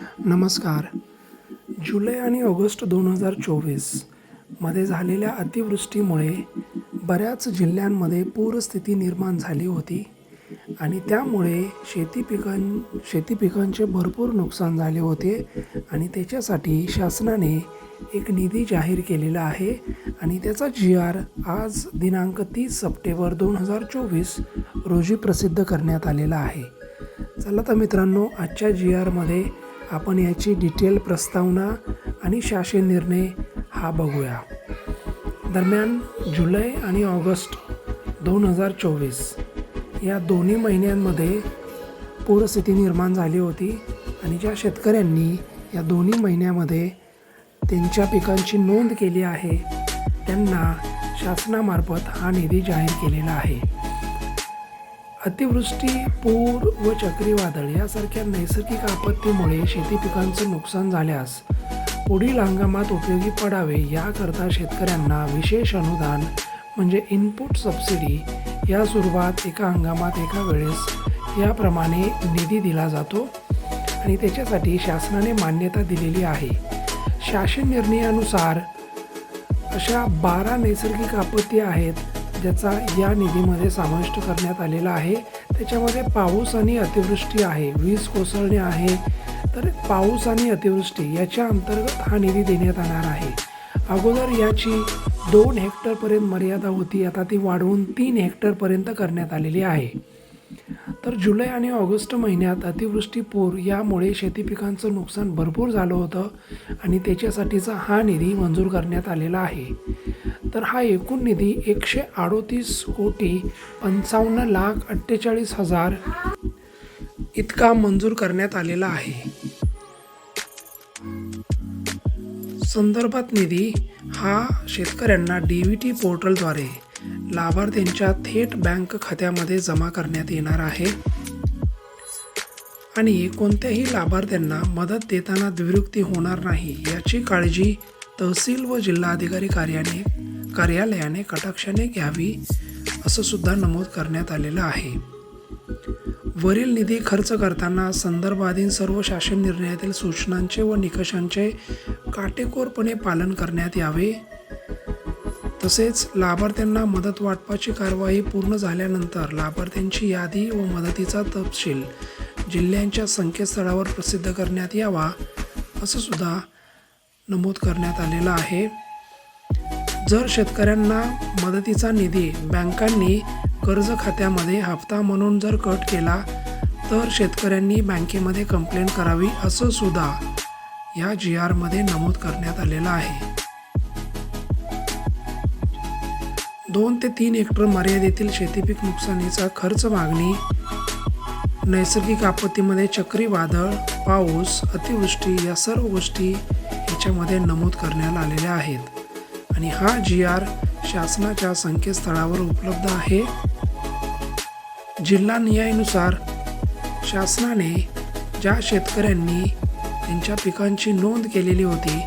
नमस्कार. जुलै आणि ऑगस्ट दोन हजार चोवीसमध्ये झालेल्या अतिवृष्टीमुळे बऱ्याच जिल्ह्यांमध्ये पूरस्थिती निर्माण झाली होती आणि त्यामुळे शेती पिकां शेती पिकांचे भरपूर नुकसान झाले होते आणि त्याच्यासाठी शासनाने एक निधी जाहीर केलेला आहे आणि त्याचा जी आर आज दिनांक तीस सप्टेंबर दोन हजार चोवीस रोजी प्रसिद्ध करण्यात आलेला आहे. चला तर मित्रांनो आजच्या जी आरमध्ये आपण याची डिटेल प्रस्तावना आणि शासन निर्णय हा बघूया. दरम्यान जुलै आणि ऑगस्ट दोन हजार चोवीस या दोन्ही महिन्यांमध्ये पूरस्थिती निर्माण झाली होती आणि ज्या शेतकऱ्यांनी या दोन्ही महिन्यामध्ये त्यांच्या पिकांची नोंद केली आहे त्यांना शासनामार्फत हा निधी जाहीर केलेला आहे. अतिवृष्टी पूर व चक्रीवादळ यासारख्या नैसर्गिक आपत्तीमुळे शेती पिकांचं नुकसान झाल्यास पुढील हंगामात उपयोगी पडावे याकरता शेतकऱ्यांना विशेष अनुदान म्हणजे इनपुट सबसिडी या स्वरूपात एका हंगामात एका वेळेस याप्रमाणे निधी दिला जातो आणि त्याच्यासाठी शासनाने मान्यता दिलेली आहे. शासन निर्णयानुसार अशा बारा नैसर्गिक आपत्ती आहेत ज्याचा या निधीमध्ये समाविष्ट करण्यात आलेला आहे. त्याच्यामध्ये पाऊस आणि अतिवृष्टी आहे. वीज कोसळणे आहे. तर पाऊस आणि अतिवृष्टी याच्या अंतर्गत हा निधी देण्यात येणार आहे. अगोदर याची दोन हेक्टरपर्यंत मर्यादा होती. आता ती वाढवून तीन हेक्टरपर्यंत करण्यात आलेली आहे. तर जुलै आणि ऑगस्ट महिन्यात अतिवृष्टी पूर यामुळे शेती पिकांचं नुकसान भरपूर झालं होतं आणि त्याच्यासाठीचा हा निधी मंजूर करण्यात आलेला आहे. तर हा एकूण निधी एकशे अडोतीस कोटी पंचावन्न लाख अठ्ठेचाळीस हजार इतका मंजूर करण्यात आलेला आहे. संदर्भात निधी हा शेतकऱ्यांना डी व्ही टी पोर्टलद्वारे लाभार्थ्यांच्या थेट बँक खात्यामध्ये जमा करण्यात येणार आहे. आणि कोणत्याही लाभार्थ्यांना मदत देताना द्विरुक्ती होणार नाही याची काळजी तहसील व जिल्हाधिकारी कार्याने कार्यालयाने कटाक्षाने घ्यावी असं सुद्धा नमूद करण्यात आलेलं आहे. वरील निधी खर्च करताना संदर्भाधीन सर्व शासन निर्णयातील सूचनांचे व निकषांचे काटेकोरपणे पालन करण्यात यावे. तसेच लाभार्थ्यांना मदत वाटपाची कारवाई पूर्ण झाल्यानंतर लाभार्थ्यांची यादी व मदतीचा तपशील जिल्ह्यांच्या संकेतस्थळावर प्रसिद्ध करण्यात यावा असं सुद्धा नमूद करण्यात आलेलं आहे. जर शेतकऱ्यांना मदतीचा निधी बँकांनी कर्ज खात्यामध्ये हप्ता म्हणून जर कट केला तर शेतकऱ्यांनी बँकेमध्ये कंप्लेंट करावी असं सुद्धा या जी आरमध्ये नमूद करण्यात आलेलं आहे. दोन ते तीन हेक्टर मर्यादेतील शेतीपीक नुकसानीचा खर्च मागणी नैसर्गिक आपत्तीमध्ये चक्रीवादळ पाऊस अतिवृष्टी या सर्व गोष्टी याच्यामध्ये नमूद करण्यात आलेल्या आहेत. आणि हा जी आर शासनाच्या संकेतस्थळावर उपलब्ध आहे. जिल्हा नियायनुसार शासनाने ज्या शेतकऱ्यांनी त्यांच्या पिकांची नोंद केलेली होती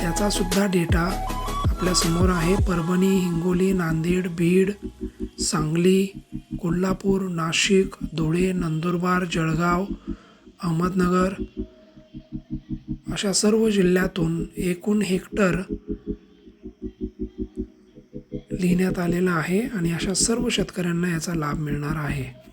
त्याचासुद्धा डेटा आपल्यासमोर आहे परभणी हिंगोली नांदेड बीड सांगली कोल्हापूर नाशिक धुळे नंदुरबार जळगाव अहमदनगर. अशा सर्व जिल्ह्यातून एकूण हेक्टर लिहिण्यात आलेला आहे आणि अशा सर्व शेतकऱ्यांना याचा लाभ मिळणार आहे.